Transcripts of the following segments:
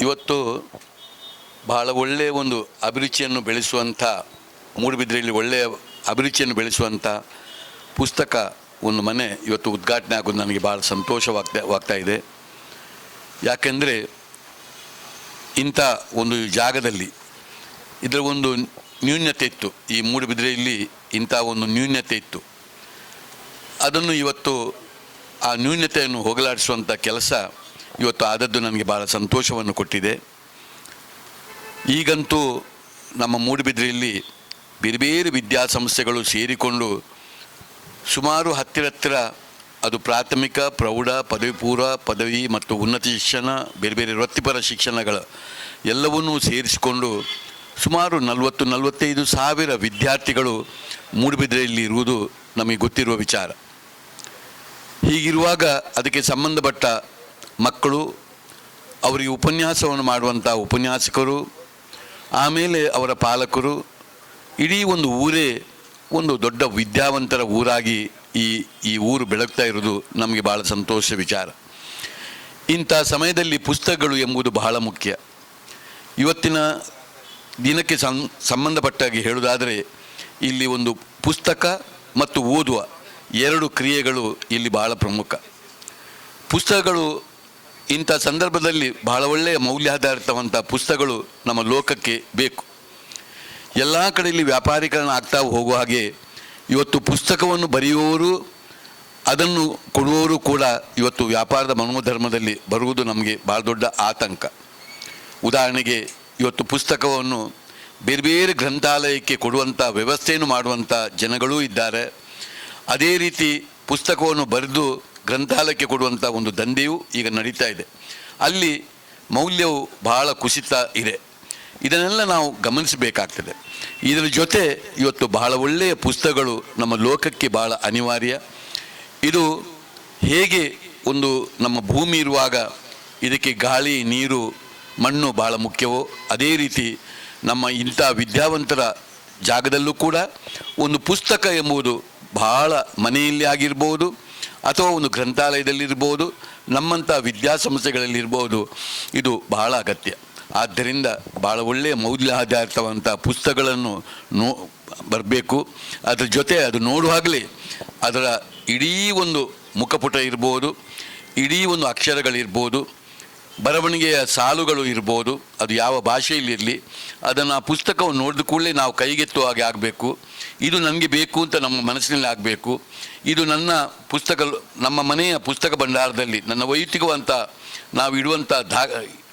ಇವತ್ತು ಬಹಳ ಒಳ್ಳೆಯ ಒಂದು ಅಭಿರುಚಿಯನ್ನು ಬೆಳೆಸುವಂಥ ಮೂಡುಬಿದ್ರೆಯಲ್ಲಿ ಒಳ್ಳೆಯ ಅಭಿರುಚಿಯನ್ನು ಬೆಳೆಸುವಂಥ ಪುಸ್ತಕ ಒಂದು ಮನೆ ಇವತ್ತು ಉದ್ಘಾಟನೆ ಆಗೋದು ನನಗೆ ಭಾಳ ಸಂತೋಷವಾಗ್ತಾ, ವಾಗ್ತಾ ಇದೆ. ಯಾಕೆಂದರೆ ಇಂಥ ಒಂದು ಜಾಗದಲ್ಲಿ ಇದರ ಒಂದು ನ್ಯೂನ್ಯತೆ ಇತ್ತು. ಈ ಮೂಡುಬಿದ್ರೆಯಲ್ಲಿ ಇಂಥ ಒಂದು ನ್ಯೂನ್ಯತೆ ಇತ್ತು. ಅದನ್ನು ಇವತ್ತು ಆ ನ್ಯೂನ್ಯತೆಯನ್ನು ಹೋಗಲಾಡಿಸುವಂಥ ಕೆಲಸ ಇವತ್ತು ಆದದ್ದು ನನಗೆ ಭಾಳ ಸಂತೋಷವನ್ನು ಕೊಟ್ಟಿದೆ. ಈಗಂತೂ ನಮ್ಮ ಮೂಡುಬಿದ್ರೆಯಲ್ಲಿ ಬೇರೆ ಬೇರೆ ವಿದ್ಯಾಸಂಸ್ಥೆಗಳು ಸೇರಿಕೊಂಡು ಸುಮಾರು ಹತ್ತಿರ ಹತ್ತಿರ ಅದು ಪ್ರಾಥಮಿಕ, ಪ್ರೌಢ, ಪದವಿ ಪೂರ್ವ, ಪದವಿ ಮತ್ತು ಉನ್ನತ ಶಿಕ್ಷಣ, ಬೇರೆ ಬೇರೆ ವೃತ್ತಿಪರ ಶಿಕ್ಷಣಗಳ ಎಲ್ಲವನ್ನೂ ಸೇರಿಸಿಕೊಂಡು ಸುಮಾರು ನಲವತ್ತು ನಲವತ್ತೈದು ಸಾವಿರ ವಿದ್ಯಾರ್ಥಿಗಳು ಮೂಡುಬಿದ್ರೆಯಲ್ಲಿ ಇರುವುದು ನಮಗೆ ಗೊತ್ತಿರುವ ವಿಚಾರ. ಹೀಗಿರುವಾಗ ಅದಕ್ಕೆ ಸಂಬಂಧಪಟ್ಟ ಮಕ್ಕಳು ಅವರಿಗೆ ಉಪನ್ಯಾಸವನ್ನು ಮಾಡುವಂಥ ಉಪನ್ಯಾಸಕರು, ಆಮೇಲೆ ಅವರ ಪಾಲಕರು, ಇಡೀ ಒಂದು ಊರೇ ಒಂದು ದೊಡ್ಡ ವಿದ್ಯಾವಂತರ ಊರಾಗಿ ಈ ಈ ಊರು ಬೆಳಗ್ತಾ ಇರೋದು ನಮಗೆ ಭಾಳ ಸಂತೋಷ ವಿಚಾರ. ಇಂಥ ಸಮಯದಲ್ಲಿ ಪುಸ್ತಕಗಳು ಎಂಬುದು ಬಹಳ ಮುಖ್ಯ. ಇವತ್ತಿನ ದಿನಕ್ಕೆ ಸಂಬಂಧಪಟ್ಟಾಗಿ ಹೇಳುವುದಾದರೆ, ಇಲ್ಲಿ ಒಂದು ಪುಸ್ತಕ ಮತ್ತು ಓದುವ ಎರಡು ಕ್ರಿಯೆಗಳು ಇಲ್ಲಿ ಬಹಳ ಪ್ರಮುಖ. ಪುಸ್ತಕಗಳು ಇಂಥ ಸಂದರ್ಭದಲ್ಲಿ ಬಹಳ ಒಳ್ಳೆಯ ಮೌಲ್ಯಾಧಾರಿತವಂಥ ಪುಸ್ತಕಗಳು ನಮ್ಮ ಲೋಕಕ್ಕೆ ಬೇಕು. ಎಲ್ಲ ಕಡೆಯಲ್ಲಿ ವ್ಯಾಪಾರೀಕರಣ ಆಗ್ತಾ ಹೋಗುವ ಹಾಗೆ ಇವತ್ತು ಪುಸ್ತಕವನ್ನು ಬರೆಯುವವರು, ಅದನ್ನು ಕೊಡುವವರು ಕೂಡ ಇವತ್ತು ವ್ಯಾಪಾರದ ಮನೋಧರ್ಮದಲ್ಲಿ ಬರುವುದು ನಮಗೆ ಭಾಳ ದೊಡ್ಡ ಆತಂಕ. ಉದಾಹರಣೆಗೆ ಇವತ್ತು ಪುಸ್ತಕವನ್ನು ಬೇರೆ ಬೇರೆ ಗ್ರಂಥಾಲಯಕ್ಕೆ ಕೊಡುವಂಥ ವ್ಯವಸ್ಥೆಯನ್ನು ಮಾಡುವಂಥ ಜನಗಳೂ ಇದ್ದಾರೆ. ಅದೇ ರೀತಿ ಪುಸ್ತಕವನ್ನು ಬರೆದು ಗ್ರಂಥಾಲಯಕ್ಕೆ ಕೊಡುವಂಥ ಒಂದು ದಂಧೆಯು ಈಗ ನಡೀತಾ ಇದೆ. ಅಲ್ಲಿ ಮೌಲ್ಯವು ಬಹಳ ಕುಸಿತ ಇದೆ. ಇದನ್ನೆಲ್ಲ ನಾವು ಗಮನಿಸಬೇಕಾಗ್ತದೆ. ಇದರ ಜೊತೆ ಇವತ್ತು ಬಹಳ ಒಳ್ಳೆಯ ಪುಸ್ತಕಗಳು ನಮ್ಮ ಲೋಕಕ್ಕೆ ಬಹಳ ಅನಿವಾರ್ಯ. ಇದು ಹೇಗೆ ಒಂದು ನಮ್ಮ ಭೂಮಿ ಇರುವಾಗ ಇದಕ್ಕೆ ಗಾಳಿ, ನೀರು, ಮಣ್ಣು ಬಹಳ ಮುಖ್ಯವೋ, ಅದೇ ರೀತಿ ನಮ್ಮ ಇಂಥ ವಿದ್ಯಾವಂತರ ಜಾಗದಲ್ಲೂ ಕೂಡ ಒಂದು ಪುಸ್ತಕ ಎಂಬುದು ಬಹಳ ಮನೆಯಲ್ಲಿ ಆಗಿರ್ಬೋದು ಅಥವಾ ಒಂದು ಗ್ರಂಥಾಲಯದಲ್ಲಿರ್ಬೋದು, ನಮ್ಮಂಥ ವಿದ್ಯಾಸಂಸ್ಥೆಗಳಲ್ಲಿರ್ಬೋದು, ಇದು ಬಹಳ ಅಗತ್ಯ. ಆದ್ದರಿಂದ ಭಾಳ ಒಳ್ಳೆಯ ಮೌಲ್ಯ ಆಧಾರಿತವಂಥ ಪುಸ್ತಕಗಳನ್ನು ನೋ, ಬರಬೇಕು. ಅದರ ಜೊತೆ ಅದು ನೋಡುವಾಗಲೇ ಅದರ ಇಡೀ ಒಂದು ಮುಖಪುಟ ಇರ್ಬೋದು, ಇಡೀ ಒಂದು ಅಕ್ಷರಗಳಿರ್ಬೋದು ಬರವಣಿಗೆಯ ಸಾಲುಗಳು ಇರ್ಬೋದು, ಅದು ಯಾವ ಭಾಷೆಯಲ್ಲಿ ಇರಲಿ, ಅದನ್ನು ಆ ಪುಸ್ತಕವನ್ನು ನೋಡಿದ ಕೂಡಲೇ ನಾವು ಕೈಗೆತ್ತುವ ಹಾಗೆ ಆಗಬೇಕು. ಇದು ನನಗೆ ಬೇಕು ಅಂತ ನಮ್ಮ ಮನಸ್ಸಿನಲ್ಲಿ ಆಗಬೇಕು. ಇದು ನನ್ನ ಪುಸ್ತಕ, ನಮ್ಮ ಮನೆಯ ಪುಸ್ತಕ ಭಂಡಾರದಲ್ಲಿ, ನನ್ನ ವೈಯಕ್ತಿಕವಂತ ನಾವು ಇಡುವಂಥ ಧಾ,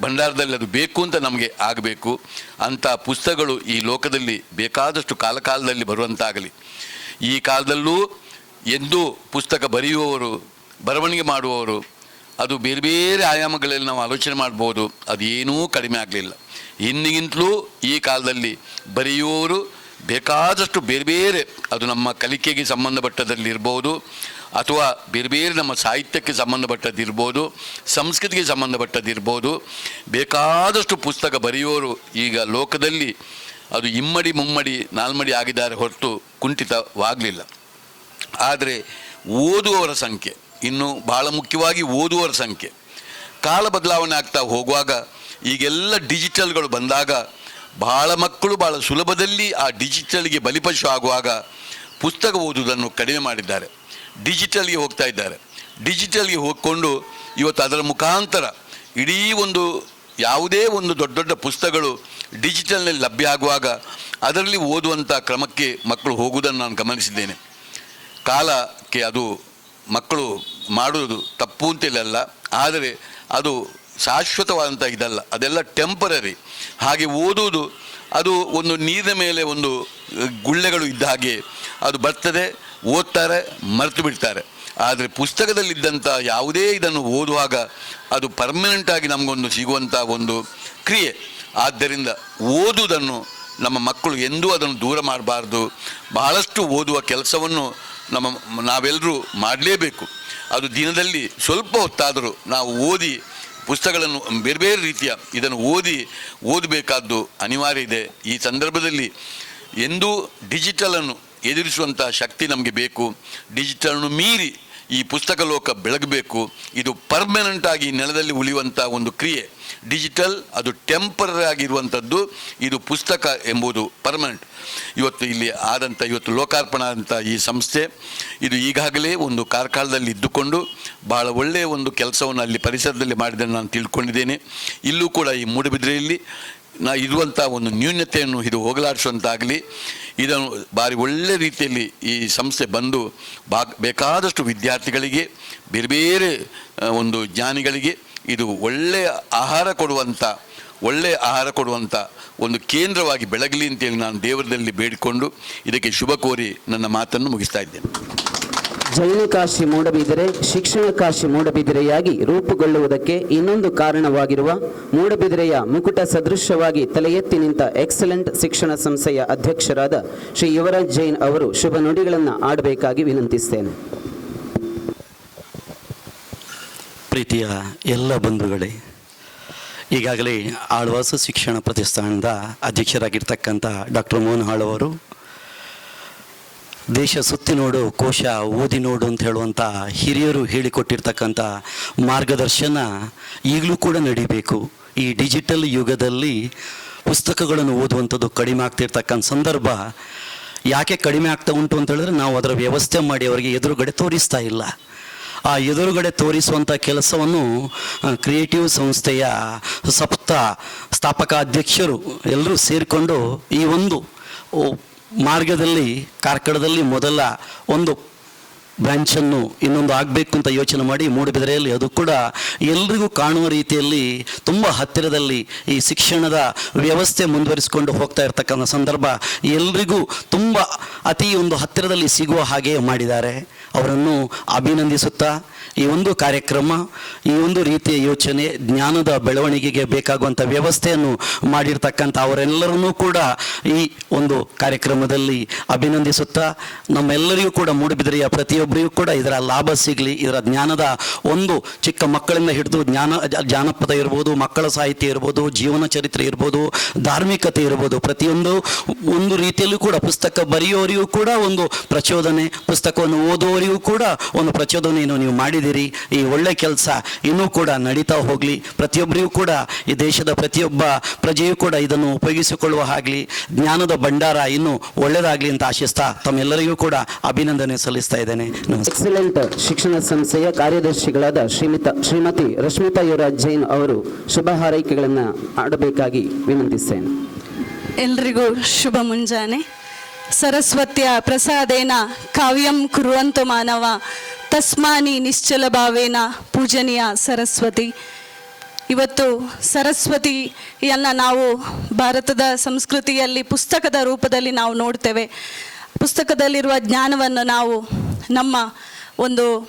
ಭಂಡಾರದಲ್ಲಿ ಅದು ಬೇಕು ಅಂತ ನಮಗೆ ಆಗಬೇಕು. ಅಂಥ ಪುಸ್ತಕಗಳು ಈ ಲೋಕದಲ್ಲಿ ಬೇಕಾದಷ್ಟು ಕಾಲಕಾಲದಲ್ಲಿ ಬರುವಂತಾಗಲಿ. ಈ ಕಾಲದಲ್ಲೂ ಎಂದೂ ಪುಸ್ತಕ ಬರೆಯುವವರು, ಬರವಣಿಗೆ ಮಾಡುವವರು ಅದು ಬೇರೆ ಬೇರೆ ಆಯಾಮಗಳಲ್ಲಿ ನಾವು ಆಲೋಚನೆ ಮಾಡ್ಬೋದು ಅದೇನೂ ಕಡಿಮೆ ಆಗಲಿಲ್ಲ. ಹಿಂದಿಗಿಂತಲೂ ಈ ಕಾಲದಲ್ಲಿ ಬರೆಯುವವರು ಬೇಕಾದಷ್ಟು ಬೇರೆ ಬೇರೆ, ಅದು ನಮ್ಮ ಕಲಿಕೆಗೆ ಸಂಬಂಧಪಟ್ಟದಲ್ಲಿರ್ಬೋದು ಅಥವಾ ಬೇರೆ ಬೇರೆ ನಮ್ಮ ಸಾಹಿತ್ಯಕ್ಕೆ ಸಂಬಂಧಪಟ್ಟದ್ದಿರ್ಬೋದು ಸಂಸ್ಕೃತಿಗೆ ಸಂಬಂಧಪಟ್ಟದ್ದಿರ್ಬೋದು ಬೇಕಾದಷ್ಟು ಪುಸ್ತಕ ಬರೆಯುವವರು ಈಗ ಲೋಕದಲ್ಲಿ ಅದು ಇಮ್ಮಡಿ ಮುಮ್ಮಡಿ ನಾಲ್ಮಡಿ ಆಗಿದ್ದಾರೆ ಹೊರತು ಕುಂಠಿತವಾಗಲಿಲ್ಲ. ಆದರೆ ಓದುವವರ ಸಂಖ್ಯೆ ಇನ್ನು ಬಹಳ ಮುಖ್ಯವಾಗಿ ಓದುವರ ಸಂಖ್ಯೆ. ಕಾಲ ಬದಲಾವಣೆ ಆಗ್ತಾ ಹೋಗುವಾಗ ಈಗೆಲ್ಲ ಡಿಜಿಟಲ್ಗಳು ಬಂದಾಗ ಬಹಳ ಮಕ್ಕಳು ಬಹಳ ಸುಲಭದಲ್ಲಿ ಆ ಡಿಜಿಟಲ್ಗೆ ಬಲಿಪಶು ಆಗುವಾಗ ಪುಸ್ತಕ ಓದುವುದನ್ನು ಕಡಿಮೆ ಮಾಡಿದ್ದಾರೆ. ಡಿಜಿಟಲ್ಗೆ ಹೋಗ್ತಾ ಇದ್ದಾರೆ. ಡಿಜಿಟಲ್ಗೆ ಹೋಗಿಕೊಂಡು ಇವತ್ತು ಅದರ ಮುಖಾಂತರ ಇಡೀ ಒಂದು ಯಾವುದೇ ಒಂದು ದೊಡ್ಡ ದೊಡ್ಡ ಪುಸ್ತಕಗಳು ಡಿಜಿಟಲ್ನಲ್ಲಿ ಲಭ್ಯ ಆಗುವಾಗ ಅದರಲ್ಲಿ ಓದುವಂಥ ಕ್ರಮಕ್ಕೆ ಮಕ್ಕಳು ಹೋಗುವುದನ್ನು ನಾನು ಗಮನಿಸಿದ್ದೇನೆ. ಕಾಲಕ್ಕೆ ಅದು ಮಕ್ಕಳು ಮಾಡುವುದು ತಪ್ಪು ಅಂತಿಲ್ಲ ಆದರೆ ಅದು ಶಾಶ್ವತವಾದಂಥ ಇದಲ್ಲ. ಅದೆಲ್ಲ ಟೆಂಪರರಿ ಹಾಗೆ ಓದುವುದು, ಅದು ಒಂದು ನೀರಿನ ಮೇಲೆ ಒಂದು ಗುಳ್ಳೆಗಳು ಇದ್ದ ಹಾಗೆ ಅದು ಬರ್ತದೆ, ಓದ್ತಾರೆ, ಮರೆತು ಬಿಡ್ತಾರೆ. ಆದರೆ ಪುಸ್ತಕದಲ್ಲಿದ್ದಂಥ ಯಾವುದೇ ಇದನ್ನು ಓದುವಾಗ ಅದು ಪರ್ಮನೆಂಟಾಗಿ ನಮಗೊಂದು ಸಿಗುವಂಥ ಒಂದು ಕ್ರಿಯೆ. ಆದ್ದರಿಂದ ಓದುವುದನ್ನು ನಮ್ಮ ಮಕ್ಕಳು ಎಂದೂ ಅದನ್ನು ದೂರ ಮಾಡಬಾರ್ದು. ಬಹಳಷ್ಟು ಓದುವ ಕೆಲಸವನ್ನು ನಮ್ಮ ನಾವೆಲ್ಲರೂ ಮಾಡಲೇಬೇಕು. ಅದು ದಿನದಲ್ಲಿ ಸ್ವಲ್ಪ ಹೊತ್ತಾದರೂ ನಾವು ಓದಿ ಪುಸ್ತಕಗಳನ್ನು ಬೇರೆ ಬೇರೆ ರೀತಿಯ ಇದನ್ನು ಓದಿ ಓದಬೇಕಾದ್ದು ಅನಿವಾರ್ಯ ಇದೆ. ಈ ಸಂದರ್ಭದಲ್ಲಿ ಎಂದೂ ಡಿಜಿಟಲನ್ನು ಎದುರಿಸುವಂಥ ಶಕ್ತಿ ನಮಗೆ ಬೇಕು. ಡಿಜಿಟಲನ್ನು ಮೀರಿ ಈ ಪುಸ್ತಕ ಲೋಕ ಬೆಳಗಬೇಕು. ಇದು ಪರ್ಮನೆಂಟಾಗಿ ನೆಲದಲ್ಲಿ ಉಳಿಯುವಂಥ ಒಂದು ಕ್ರಿಯೆ. ಡಿಜಿಟಲ್, ಅದು ಟೆಂಪರರಿ ಆಗಿರುವಂಥದ್ದು, ಇದು ಪುಸ್ತಕ ಎಂಬುದು ಪರ್ಮನೆಂಟ್ ಇವತ್ತು ಇಲ್ಲಿ ಆದಂಥ, ಇವತ್ತು ಲೋಕಾರ್ಪಣ ಆದಂಥ ಈ ಸಂಸ್ಥೆ, ಇದು ಈಗಾಗಲೇ ಒಂದು ಕಾರ್ಕಾಲದಲ್ಲಿ ಇದ್ದುಕೊಂಡು ಭಾಳ ಒಳ್ಳೆಯ ಒಂದು ಕೆಲಸವನ್ನು ಅಲ್ಲಿ ಪರಿಸರದಲ್ಲಿ ಮಾಡಿದೆ ನಾನು ತಿಳ್ಕೊಂಡಿದ್ದೇನೆ. ಇಲ್ಲೂ ಕೂಡ ಈ ಮೂಡುಬಿದ್ರೆಯಲ್ಲಿ ನಾ ಇರುವಂಥ ಒಂದು ನ್ಯೂನ್ಯತೆಯನ್ನು ಇದು ಹೋಗಲಾಡಿಸುವಂತಾಗಲಿ, ಇದನ್ನು ಭಾರಿ ಒಳ್ಳೆ ರೀತಿಯಲ್ಲಿ ಈ ಸಂಸ್ಥೆ ಬಂದು ಬಾ, ಬೇಕಾದಷ್ಟು ವಿದ್ಯಾರ್ಥಿಗಳಿಗೆ, ಬೇರೆ ಬೇರೆ ಒಂದು ಜ್ಞಾನಿಗಳಿಗೆ ಇದು ಒಳ್ಳೆಯ ಆಹಾರ ಕೊಡುವಂಥ ಒಳ್ಳೆಯ ಆಹಾರ ಕೊಡುವಂಥ ಒಂದು ಕೇಂದ್ರವಾಗಿ ಬೆಳಗಲಿ ಅಂತೇಳಿ ನಾನು ದೇವರದಲ್ಲಿ ಬೇಡಿಕೊಂಡು ಇದಕ್ಕೆ ಶುಭ ಕೋರಿ ನನ್ನ ಮಾತನ್ನು ಮುಗಿಸ್ತಾ ಇದ್ದೇನೆ. ಜೈನ ಕಾಶಿ ಮೂಡಬಿದಿರೆ, ಶಿಕ್ಷಣ ಕಾಶಿ ಮೂಡಬಿದಿರೆಯಾಗಿ ರೂಪುಗೊಳ್ಳುವುದಕ್ಕೆ ಇನ್ನೊಂದು ಕಾರಣವಾಗಿರುವ ಮೂಡಬಿದಿರೆಯ ಮುಕುಟ ಸದೃಶವಾಗಿ ತಲೆ ಎತ್ತಿ ನಿಂತ ಎಕ್ಸಲೆಂಟ್ ಶಿಕ್ಷಣ ಸಂಸ್ಥೆಯ ಅಧ್ಯಕ್ಷರಾದ ಶ್ರೀ ಯುವರಾಜ್ ಜೈನ್ ಅವರು ಶುಭ ನುಡಿಗಳನ್ನು ಆಡಬೇಕಾಗಿ ವಿನಂತಿಸ್ತೇನೆ. ಪ್ರೀತಿಯ ಎಲ್ಲ ಬಂಧುಗಳೇ, ಈಗಾಗಲೇ ಆಳ್ವಾಸ ಶಿಕ್ಷಣ ಪ್ರತಿಷ್ಠಾನದ ಅಧ್ಯಕ್ಷರಾಗಿರ್ತಕ್ಕಂಥ ಡಾಕ್ಟರ್ ಮೋಹನ್ ಹಾಳ್ ಅವರು, ದೇಶ ಸುತ್ತಿ ನೋಡು, ಕೋಶ ಓದಿ ನೋಡು ಅಂತ ಹೇಳುವಂಥ ಹಿರಿಯರು ಹೇಳಿಕೊಟ್ಟಿರ್ತಕ್ಕಂಥ ಮಾರ್ಗದರ್ಶನ ಈಗಲೂ ಕೂಡ ನಡಿಬೇಕು. ಈ ಡಿಜಿಟಲ್ ಯುಗದಲ್ಲಿ ಪುಸ್ತಕಗಳನ್ನು ಓದುವಂಥದ್ದು ಕಡಿಮೆ ಆಗ್ತಿರ್ತಕ್ಕಂಥ ಸಂದರ್ಭ ಯಾಕೆ ಕಡಿಮೆ ಆಗ್ತಾ ಉಂಟು ಅಂತ ಹೇಳಿದ್ರೆ ನಾವು ಅದರ ವ್ಯವಸ್ಥೆ ಮಾಡಿ ಅವರಿಗೆ ಎದುರುಗಡೆ ತೋರಿಸ್ತಾ ಇಲ್ಲ. ಆ ಎದುರುಗಡೆ ತೋರಿಸುವಂಥ ಕೆಲಸವನ್ನು ಕ್ರಿಯೇಟಿವ್ ಸಂಸ್ಥೆಯ ಸಪ್ತ ಸ್ಥಾಪಕ ಅಧ್ಯಕ್ಷರು ಎಲ್ಲರೂ ಸೇರಿಕೊಂಡು ಈ ಒಂದು ಮಾರ್ಗದಲ್ಲಿ, ಕಾರ್ಕಳದಲ್ಲಿ ಮೊದಲ ಒಂದು ಬ್ರಾಂಚನ್ನು ಇನ್ನೊಂದು ಆಗಬೇಕು ಅಂತ ಯೋಚನೆ ಮಾಡಿ ಮೂಡುಬಿದಿರೆಯಲ್ಲಿ ಅದು ಕೂಡ ಎಲ್ರಿಗೂ ಕಾಣುವ ರೀತಿಯಲ್ಲಿ ತುಂಬ ಹತ್ತಿರದಲ್ಲಿ ಈ ಶಿಕ್ಷಣದ ವ್ಯವಸ್ಥೆ ಮುಂದುವರಿಸಿಕೊಂಡು ಹೋಗ್ತಾ ಇರ್ತಕ್ಕಂಥ ಸಂದರ್ಭ ಎಲ್ರಿಗೂ ತುಂಬ ಅತಿ ಒಂದು ಹತ್ತಿರದಲ್ಲಿ ಸಿಗುವ ಹಾಗೆ ಮಾಡಿದ್ದಾರೆ. ಅವರನ್ನು ಅಭಿನಂದಿಸುತ್ತಾ ಈ ಒಂದು ಕಾರ್ಯಕ್ರಮ, ಈ ಒಂದು ರೀತಿಯ ಯೋಚನೆ, ಜ್ಞಾನದ ಬೆಳವಣಿಗೆಗೆ ಬೇಕಾಗುವಂಥ ವ್ಯವಸ್ಥೆಯನ್ನು ಮಾಡಿರ್ತಕ್ಕಂಥ ಅವರೆಲ್ಲರನ್ನೂ ಕೂಡ ಈ ಒಂದು ಕಾರ್ಯಕ್ರಮದಲ್ಲಿ ಅಭಿನಂದಿಸುತ್ತಾ, ನಮ್ಮೆಲ್ಲರಿಗೂ ಕೂಡ ಮೂಡುಬಿದಿರೆಯ ಪ್ರತಿಯೊಬ್ಬರಿಗೂ ಕೂಡ ಇದರ ಲಾಭ ಸಿಗಲಿ, ಇದರ ಜ್ಞಾನದ ಒಂದು ಚಿಕ್ಕ ಮಕ್ಕಳಿಂದ ಹಿಡಿದು ಜ್ಞಾನ, ಜಾನಪದ ಇರ್ಬೋದು, ಮಕ್ಕಳ ಸಾಹಿತ್ಯ ಇರ್ಬೋದು, ಜೀವನ ಚರಿತ್ರೆ ಇರ್ಬೋದು, ಧಾರ್ಮಿಕತೆ ಇರ್ಬೋದು, ಪ್ರತಿಯೊಂದು ಒಂದು ರೀತಿಯಲ್ಲೂ ಕೂಡ ಪುಸ್ತಕ ಬರೆಯೋರಿಗೂ ಕೂಡ ಒಂದು ಪ್ರಚೋದನೆ ಪುಸ್ತಕವನ್ನು ಓದುವವರಿಗೂ ಕೂಡ ಒಂದು ಪ್ರಚೋದನೆಯನ್ನು ನೀವು ಮಾಡಿದಿರಿ. ಈ ಒಳ್ಳೆ ಕೆಲಸ ಇನ್ನೂ ಕೂಡ ನಡೀತಾ ಹೋಗಲಿ. ಪ್ರತಿಯೊಬ್ಬರಿಗೂ ಕೂಡ ಈ ದೇಶದ ಪ್ರತಿಯೊಬ್ಬ ಪ್ರಜೆಯೂ ಕೂಡ ಇದನ್ನು ಉಪಯೋಗಿಸಿಕೊಳ್ಳುವ ಹಾಗಲಿ. ಜ್ಞಾನದ ಭಂಡಾರ ಇನ್ನೂ ಒಳ್ಳೆಯದಾಗಲಿ ಅಂತ ಆಶಿಸ್ತಾ ತಮ್ಮೆಲ್ಲರಿಗೂ ಕೂಡ ಅಭಿನಂದನೆ ಸಲ್ಲಿಸ್ತಾ ಇದ್ದೇನೆ. ಎಕ್ಸಲೆಂಟ್ ಶಿಕ್ಷಣ ಸಂಸ್ಥೆಯ ಕಾರ್ಯದರ್ಶಿಗಳಾದ ಶ್ರೀಮಿತ ಶ್ರೀಮತಿ ರಶ್ಮಿತಾ ಯುವರಾಜ್ ಜೈನ್ ಅವರು ಶುಭ ಹಾರೈಕೆಗಳನ್ನು ಆಡಬೇಕಾಗಿ ವಿನಂತಿಸ್ತೇನೆ. ಎಲ್ರಿಗೂ ಶುಭ ಮುಂಜಾನೆ. ಸರಸ್ವತಿಯ ಪ್ರಸಾದೇನ ಕಾವ್ಯಂ ಕುರುವಂತು ಮಾನವ, ತಸ್ಮಾನಿ ನಿಶ್ಚಲ ಭಾವೇನ ಪೂಜನೀಯ ಸರಸ್ವತಿ. ಇವತ್ತು ಸರಸ್ವತಿಯನ್ನು ನಾವು ಭಾರತದ ಸಂಸ್ಕೃತಿಯಲ್ಲಿ ಪುಸ್ತಕದ ರೂಪದಲ್ಲಿ ನಾವು ನೋಡ್ತೇವೆ. ಪುಸ್ತಕದಲ್ಲಿರುವ ಜ್ಞಾನವನ್ನು ನಾವು ನಮ್ಮ ಒಂದು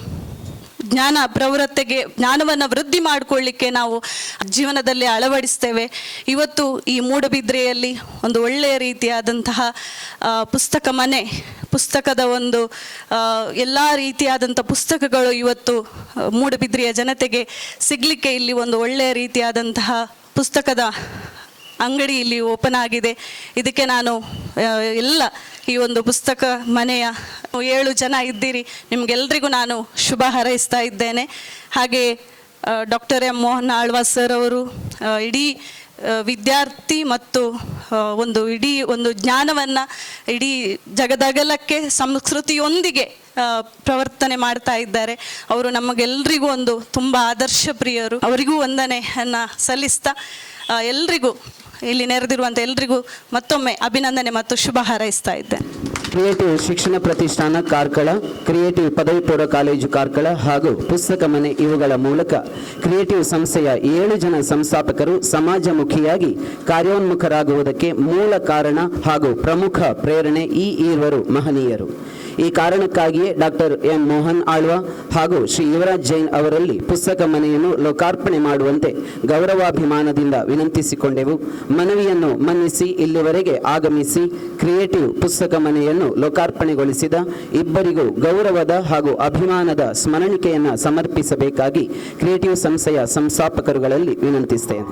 ಜ್ಞಾನ ಪ್ರವೃತ್ತಿಗೆ ಜ್ಞಾನವನ್ನು ವೃದ್ಧಿ ಮಾಡಿಕೊಳ್ಳಿಕ್ಕೆ ನಾವು ಜೀವನದಲ್ಲಿ ಅಳವಡಿಸ್ತೇವೆ. ಇವತ್ತು ಈ ಮೂಡಬಿದ್ರೆಯಲ್ಲಿ ಒಂದು ಒಳ್ಳೆಯ ರೀತಿಯಾದಂತಹ ಪುಸ್ತಕ ಮನೆ, ಪುಸ್ತಕದ ಒಂದು ಎಲ್ಲ ರೀತಿಯಾದಂಥ ಪುಸ್ತಕಗಳು ಇವತ್ತು ಮೂಡಬಿದ್ರೆಯ ಜನತೆಗೆ ಸಿಗಲಿಕ್ಕೆ ಇಲ್ಲಿ ಒಂದು ಒಳ್ಳೆಯ ರೀತಿಯಾದಂತಹ ಪುಸ್ತಕದ ಅಂಗಡಿ ಇಲ್ಲಿ ಓಪನ್ ಆಗಿದೆ. ಇದಕ್ಕೆ ನಾನು ಎಲ್ಲ ಈ ಒಂದು ಪುಸ್ತಕ ಮನೆಯ ಏಳು ಜನ ಇದ್ದೀರಿ. ನಿಮಗೆಲ್ರಿಗೂ ನಾನು ಶುಭ ಹಾರೈಸ್ತಾ ಇದ್ದೇನೆ. ಹಾಗೆ doctor M Mohan Alva sir ಅವರು ಇಡೀ ವಿದ್ಯಾರ್ಥಿ ಮತ್ತು ಒಂದು ಇಡೀ ಒಂದು ಜ್ಞಾನವನ್ನು ಇಡೀ ಜಗದಗಲಕ್ಕೆ ಸಂಸ್ಕೃತಿಯೊಂದಿಗೆ ಪ್ರವರ್ತನೆ ಮಾಡ್ತಾ ಇದ್ದಾರೆ. ಅವರು ನಮಗೆಲ್ರಿಗೂ ಒಂದು ತುಂಬ ಆದರ್ಶ ಪ್ರಿಯರು. ಅವರಿಗೂ ವಂದನೆಯನ್ನು ಸಲ್ಲಿಸ್ತಾ ಎಲ್ರಿಗೂ ಇಲ್ಲಿ ನೆರೆದಿರುವಂಥ ಎಲ್ರಿಗೂ ಮತ್ತೊಮ್ಮೆ ಅಭಿನಂದನೆ ಮತ್ತು ಶುಭ ಹಾರೈಸ್ತಾ ಇದ್ದೇನೆ ಕ್ರಿಯೇಟಿವ್ ಶಿಕ್ಷಣ ಪ್ರತಿಷ್ಠಾನ ಕಾರ್ಕಳ, ಕ್ರಿಯೇಟಿವ್ ಪದವಿ ಪೂರ್ವ ಕಾಲೇಜು ಕಾರ್ಕಳ ಹಾಗೂ ಪುಸ್ತಕ ಮನೆ ಇವುಗಳ ಮೂಲಕ ಕ್ರಿಯೇಟಿವ್ ಸಂಸ್ಥೆಯ ಏಳು ಜನ ಸಂಸ್ಥಾಪಕರು ಸಮಾಜಮುಖಿಯಾಗಿ ಕಾರ್ಯೋನ್ಮುಖರಾಗುವುದಕ್ಕೆ ಮೂಲ ಕಾರಣ ಹಾಗೂ ಪ್ರಮುಖ ಪ್ರೇರಣೆ ಈ ಈರ್ವರು ಮಹನೀಯರು. ಈ ಕಾರಣಕ್ಕಾಗಿಯೇ ಡಾಕ್ಟರ್ ಎನ್ ಮೋಹನ್ ಆಳ್ವ ಹಾಗೂ ಶ್ರೀ ಯುವರಾಜ್ ಜೈನ್ ಅವರಲ್ಲಿ ಪುಸ್ತಕ ಮನೆಯನ್ನು ಲೋಕಾರ್ಪಣೆ ಮಾಡುವಂತೆ ಗೌರವಾಭಿಮಾನದಿಂದ ವಿನಂತಿಸಿಕೊಂಡೆವು. ಮನವಿಯನ್ನು ಮನ್ನಿಸಿ ಇಲ್ಲಿವರೆಗೆ ಆಗಮಿಸಿ ಕ್ರಿಯೇಟಿವ್ ಪುಸ್ತಕ ಮನೆಯನ್ನು ಲೋಕಾರ್ಪಣೆಗೊಳಿಸಿದ ಇಬ್ಬರಿಗೂ ಗೌರವದ ಹಾಗೂ ಅಭಿಮಾನದ ಸ್ಮರಣಿಕೆಯನ್ನು ಸಮರ್ಪಿಸಬೇಕಾಗಿ ಕ್ರಿಯೇಟಿವ್ ಸಂಸ್ಥೆಯ ಸಂಸ್ಥಾಪಕರುಗಳಲ್ಲಿ ವಿನಂತಿಸ್ತೇನೆ.